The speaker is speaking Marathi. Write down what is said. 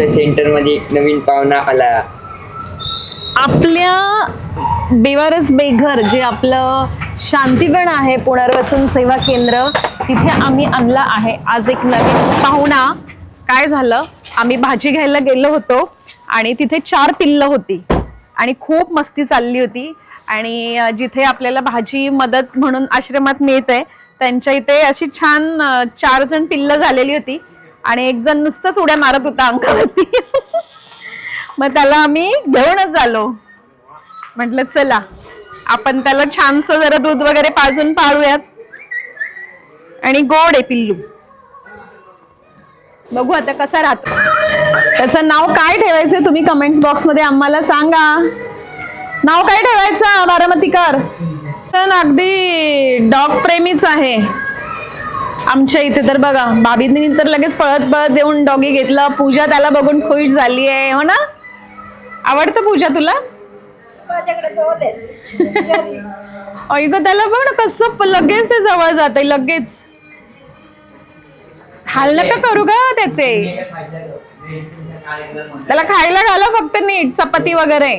आमच्या सेंटरमध्ये नवीन पाहुणा आला. आपल्या बेवारस बेघर जे आपलं शांतीवन आहे पुनर्वसन सेवा केंद्र तिथे आम्ही आणला आहे. आज एक नवीन पाहुणा. काय झालं? आम्ही भाजी घ्यायला गेलो होतो आणि तिथे चार पिल्लं होती. आणि खूप मस्ती चालली होती. आणि जिथे आपल्याला भाजी मदत म्हणून आश्रमात मिळते त्यांच्या इथे अशी छान चार जण पिल्लं झालेली होती. आणि एक जण नुसतंच उड्या मारत होता अंगावरती. मग त्याला आम्ही घेऊनच आलो. म्हटलं चला आपण त्याला छानस जरा दूध वगैरे पाजून पाळूयात. आणि गोड आहे पिल्लू. बघू आता कसा राहतो. त्याचं नाव काय ठेवायचं तुम्ही कमेंट्स बॉक्समध्ये आम्हाला सांगा. नाव काय ठेवायचं? बारामतीकर. सण अगदी डॉग प्रेमीच आहे. आमच्या इथे तर बघा बाबींनी तर लगेच पळत पळत देऊन डॉगी घेतलं. पूजा त्याला बघून खुश झाली आहे हो ना? आवडतं पूजा तुला? ऐक त्याला बघ ना कसं लगेच ते जवळ जात लगेच. हाल नका करू का त्याचे. त्याला खायला घाला फक्त नीट चपाती वगैरे.